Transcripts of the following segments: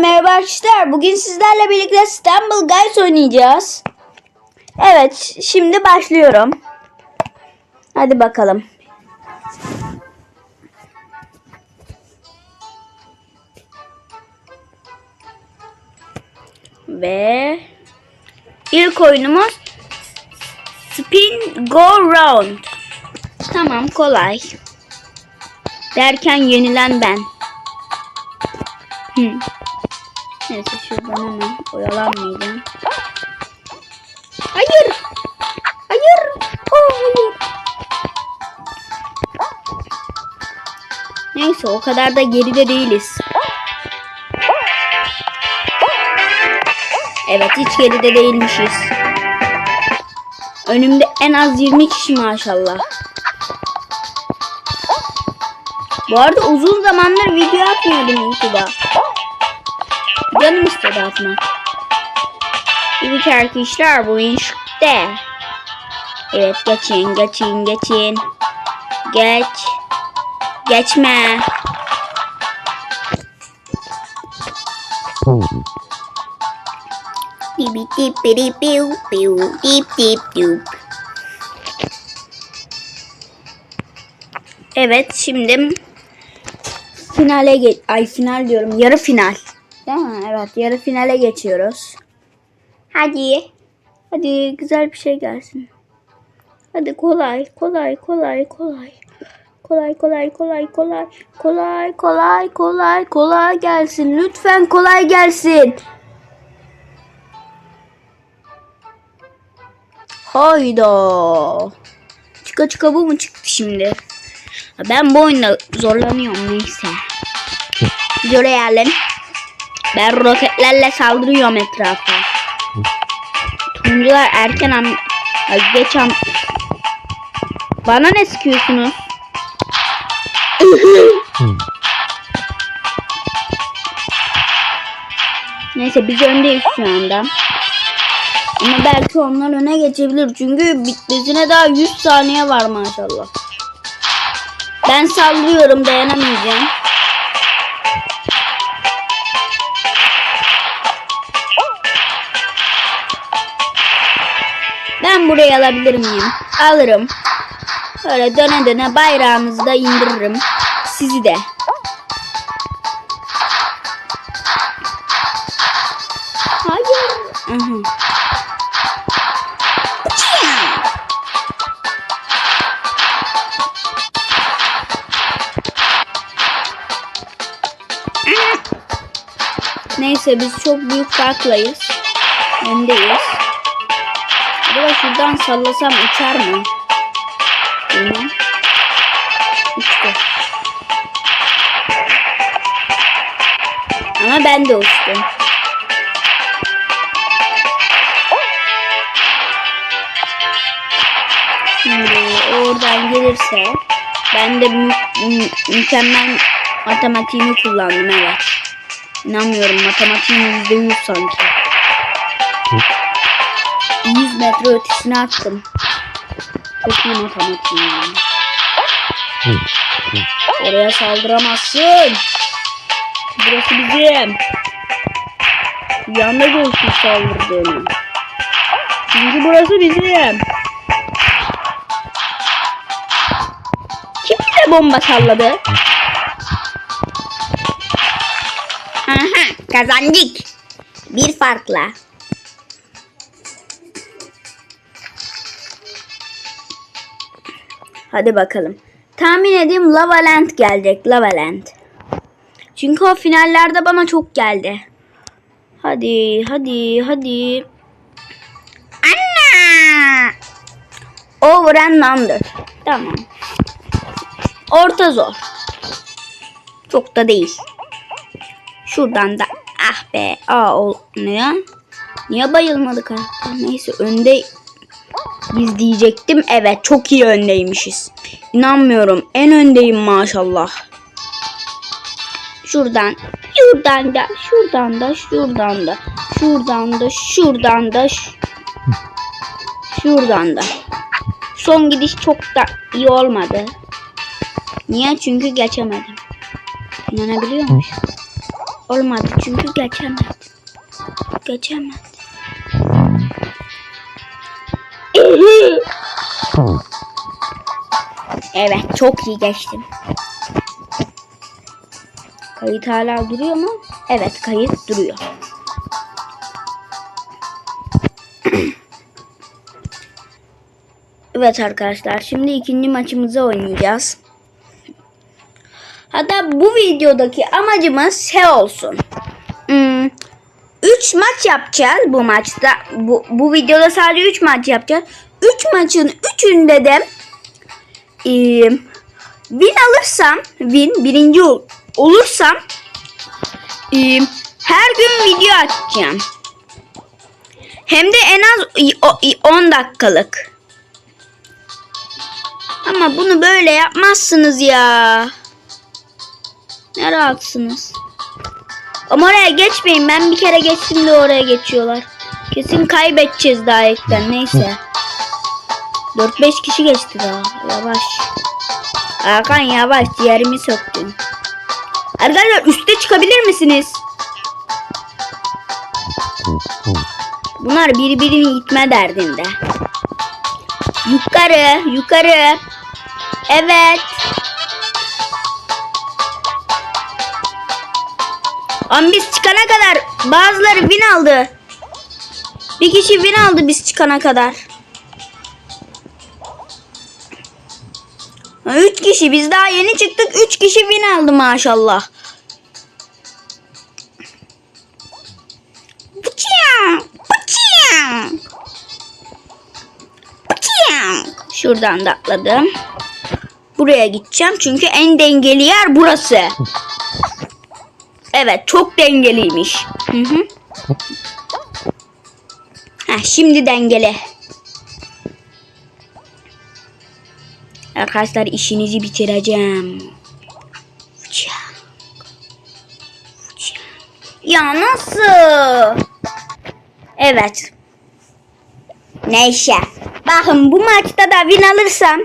merhaba arkadaşlar. Bugün sizlerle birlikte Stumble Guys oynayacağız. Evet, şimdi başlıyorum. Hadi bakalım. Ve ilk oyunumuz Spin Go Round. Tamam, kolay. Derken yenilen ben. Hı. Neyse şuradan hemen oyalanmayacağım. Hayır. Hayır. Oh, hayır. Neyse o kadar da geride değiliz. Evet hiç geride değilmişiz. Önümde en az 20 kişi maşallah. Bu arada uzun zamandır video atmıyordum YouTube'a. Canım istedi atmak. Evet arkadaşlar bu işte. Evet geçin geçin geçin. Geç. Geçme. Dibi dip bidi piu piu dip dip dup. Evet şimdi finale geç ay final diyorum yarı final. Değil mi? Evet yarı finale geçiyoruz. Hadi. Hadi güzel bir şey gelsin. Hadi kolay kolay kolay kolay. Kolay kolay kolay kolay kolay kolay kolay kolay gelsin. Lütfen kolay gelsin. Hayda. Çıka çıka bu mu çıktı şimdi? Ben bu oyunda zorlanıyorum neyse. Şuraya gelin. Ben roketlerle saldırıyorum etrafa. Turuncular erken am... Ay, Geç am... Bana ne sıkıyorsunuz? Neyse biz öndeyiz şu anda. Ama belki onlar öne geçebilir. Çünkü bitmesine daha 100 saniye var maşallah. Ben saldırıyorum dayanamayacağım. Ben burayı alabilir miyim? Alırım. Böyle döne döne bayrağınızı da indiririm. Sizi de. Hayır. Aha. Neyse biz çok büyük farklayız. Öndeyiz. Acaba şuradan sallasam uçar mı? Bilmem. Uçtu. Ama ben de uçtum. Şimdi oradan gelirse ben de mü- mü- mükemmel matematiğimi kullandım evet. İnanmıyorum matematiğim yüzde yüz sanki. 100 metre ötesine attım. Çok iyi matematiğim yani. Oraya saldıramazsın. Burası bizim. Yanda görsün saldırdığını. Çünkü burası bizim. Kim bize bomba salladı? Aha, kazandık. Bir farkla. Hadi bakalım. Tahmin edeyim Lava Land gelecek. Lava Land. Çünkü o finallerde bana çok geldi. Hadi, hadi, hadi. Anna! Over and under. Tamam. Orta zor. Çok da değil. Şuradan da ah be aa olmuyor. Niye bayılmadı karakter? Neyse önde biz diyecektim. Evet çok iyi öndeymişiz. İnanmıyorum en öndeyim maşallah. Şuradan, şuradan da, şuradan da, şuradan da, şuradan da, şuradan da, şuradan da. Son gidiş çok da iyi olmadı. Niye? Çünkü geçemedim. İnanabiliyor musun? Olmadı çünkü geçemedi. Geçemedi. Evet çok iyi geçtim. Kayıt hala duruyor mu? Evet kayıt duruyor. evet arkadaşlar şimdi ikinci maçımızı oynayacağız. Hatta bu videodaki amacımız şey olsun. 3 maç yapacağız bu maçta. Bu, bu videoda sadece 3 maç yapacağız. 3 maçın 3'ünde de e, win alırsam, win birinci ol- olursam e, her gün video atacağım. Hem de en az i- o- i- 10 dakikalık. Ama bunu böyle yapmazsınız ya. Ne rahatsınız. Ama oraya geçmeyin. Ben bir kere geçtim de oraya geçiyorlar. Kesin kaybedeceğiz daha ekten. Neyse. 4-5 kişi geçti daha. Yavaş. Hakan yavaş. Diğerimi söktün. Arkadaşlar üste çıkabilir misiniz? Bunlar birbirini gitme derdinde. Yukarı, yukarı. Evet. Ama biz çıkana kadar bazıları win aldı. Bir kişi win aldı biz çıkana kadar. Üç kişi biz daha yeni çıktık. Üç kişi win aldı maşallah. Şuradan da atladım. Buraya gideceğim çünkü en dengeli yer burası. Evet çok dengeliymiş. Hı hı. Heh, şimdi dengeli. Arkadaşlar işinizi bitireceğim. Ya nasıl? Evet. Neyse. Bakın bu maçta da win alırsam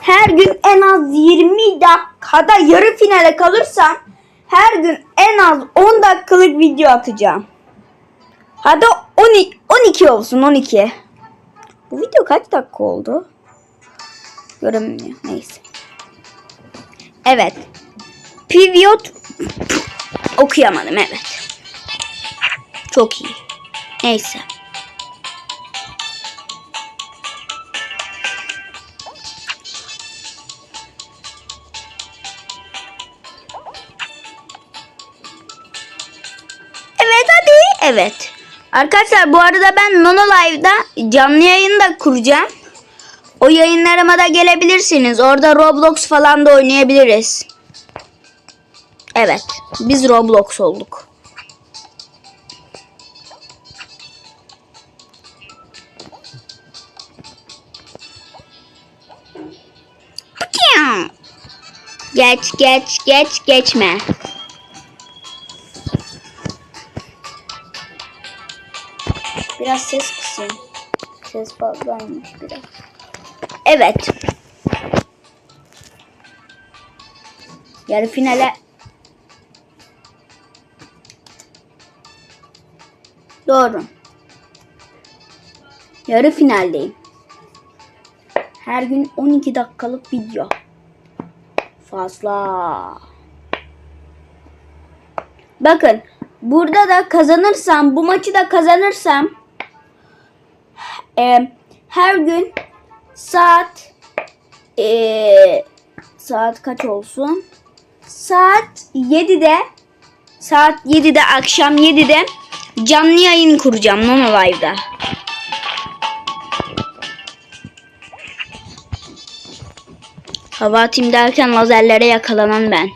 her gün en az 20 dakikada yarı finale kalırsam her gün en az 10 dakikalık video atacağım. Hadi 12, 12 olsun 12. Bu video kaç dakika oldu? Görünmüyor. Neyse. Evet. Pivot okuyamadım evet. Çok iyi. Neyse. Evet. Arkadaşlar bu arada ben Nono Live'da canlı yayın da kuracağım. O yayınlarıma da gelebilirsiniz. Orada Roblox falan da oynayabiliriz. Evet. Biz Roblox olduk. Geç geç geç geçme. Biraz ses kısayım. Ses fazlaymış biraz. Evet. Yarı finale Doğru. Yarı finaldeyim. Her gün 12 dakikalık video. Fazla. Bakın burada da kazanırsam bu maçı da kazanırsam e, her gün saat e, saat kaç olsun? Saat 7'de saat 7'de akşam 7'de canlı yayın kuracağım Nono Live'da. Hava atayım derken lazerlere yakalanan ben.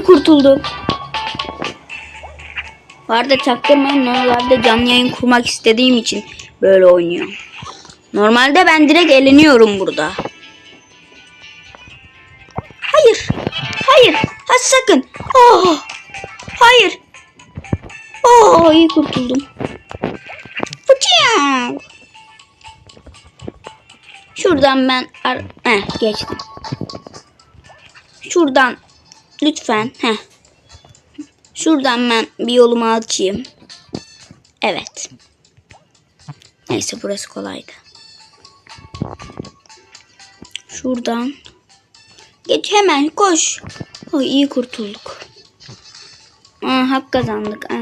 İyi kurtuldum. Bu arada çaktırmayın. Normalde canlı yayın kurmak istediğim için böyle oynuyorum. Normalde ben direkt eleniyorum burada. Hayır. Hayır. Ha sakın. Oh. Hayır. Oo iyi kurtuldum. Fıçıyak. Şuradan ben ar Heh, geçtim. Şuradan lütfen. Heh. Şuradan ben bir yolumu açayım. Evet. Neyse burası kolaydı. Şuradan. Geç hemen koş. Oh, iyi kurtulduk. Aa, hak kazandık. Aa.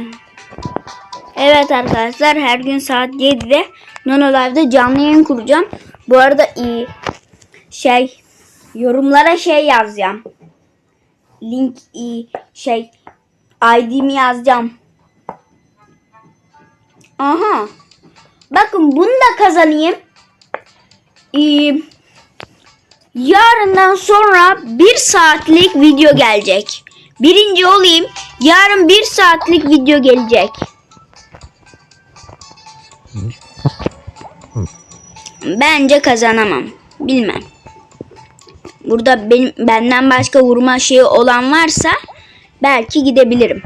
Evet arkadaşlar her gün saat 7'de Nono Live'da canlı yayın kuracağım. Bu arada iyi şey yorumlara şey yazacağım. Link şey ID'mi yazacağım. Aha. Bakın bunu da kazanayım. Ee, yarından sonra bir saatlik video gelecek. Birinci olayım. Yarın bir saatlik video gelecek. Bence kazanamam. Bilmem. Burada benim benden başka vurma şeyi olan varsa belki gidebilirim.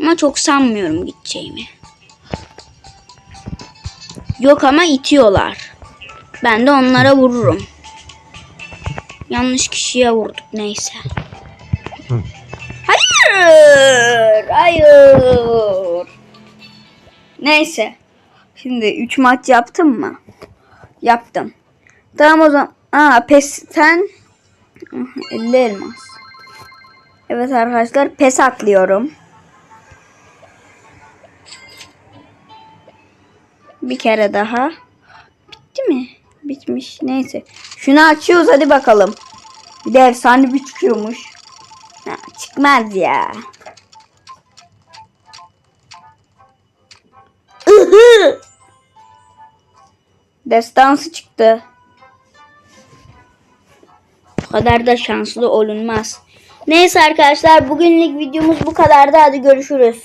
Ama çok sanmıyorum gideceğimi. Yok ama itiyorlar. Ben de onlara vururum. Yanlış kişiye vurduk neyse. Hayır! Hayır! Neyse. Şimdi 3 maç yaptım mı? Yaptım. Tamam o zaman. Aa pesten 50 elmas. Evet arkadaşlar pes atlıyorum. Bir kere daha. Bitti mi? Bitmiş. Neyse. Şunu açıyoruz hadi bakalım. Bir de efsane bir çıkıyormuş. Ha, çıkmaz ya. Destansı çıktı. Bu kadar da şanslı olunmaz. Neyse arkadaşlar bugünlük videomuz bu kadardı. Hadi görüşürüz.